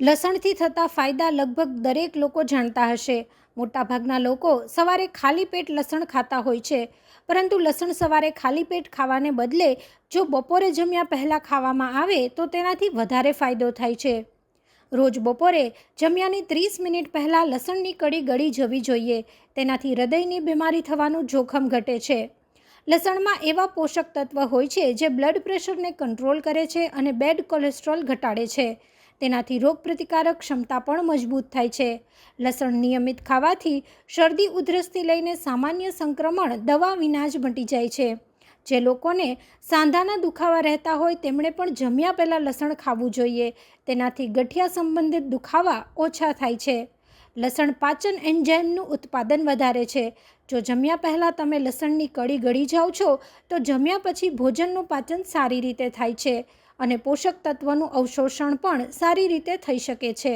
લસણથી થતા ફાયદા લગભગ દરેક લોકો જાણતા હશે. મોટાભાગના લોકો સવારે ખાલી પેટ લસણ ખાતા હોય છે, પરંતુ લસણ સવારે ખાલી પેટ ખાવાને બદલે જો બપોરે જમ્યા પહેલાં ખાવામાં આવે તો તેનાથી વધારે ફાયદો થાય છે. રોજ બપોરે જમ્યાની ત્રીસ મિનિટ પહેલાં લસણની કડી ગળી જવી જોઈએ, તેનાથી હૃદયની બીમારી થવાનું જોખમ ઘટે છે. લસણમાં એવા પોષક તત્વ હોય છે જે બ્લડ પ્રેશરને કંટ્રોલ કરે છે અને બેડ કોલેસ્ટ્રોલ ઘટાડે છે. તેનાથી રોગપ્રતિકારક ક્ષમતા પણ મજબૂત થાય છે. લસણ નિયમિત ખાવાથી શરદી ઉધરસથી લઈને સામાન્ય સંક્રમણ, દવા વિના જ મટી જાય છે. જે લોકોને સાંધાના દુખાવા રહેતા હોય તેમણે પણ જમ્યા પહેલાં લસણ ખાવું જોઈએ. તેનાથી ગઠિયા સંબંધિત દુખાવા ઓછા થાય છે. લસણ પાચન એન્ઝાઇમનું ઉત્પાદન વધારે છે. જો જમ્યા પહેલાં તમે લસણની કળી ગળી જાઓ છો, તો જમ્યા પછી ભોજનનું પાચન સારી રીતે થાય છે. અને પોષક તત્વનું અવશોષણ પણ સારી રીતે થઈ શકે છે.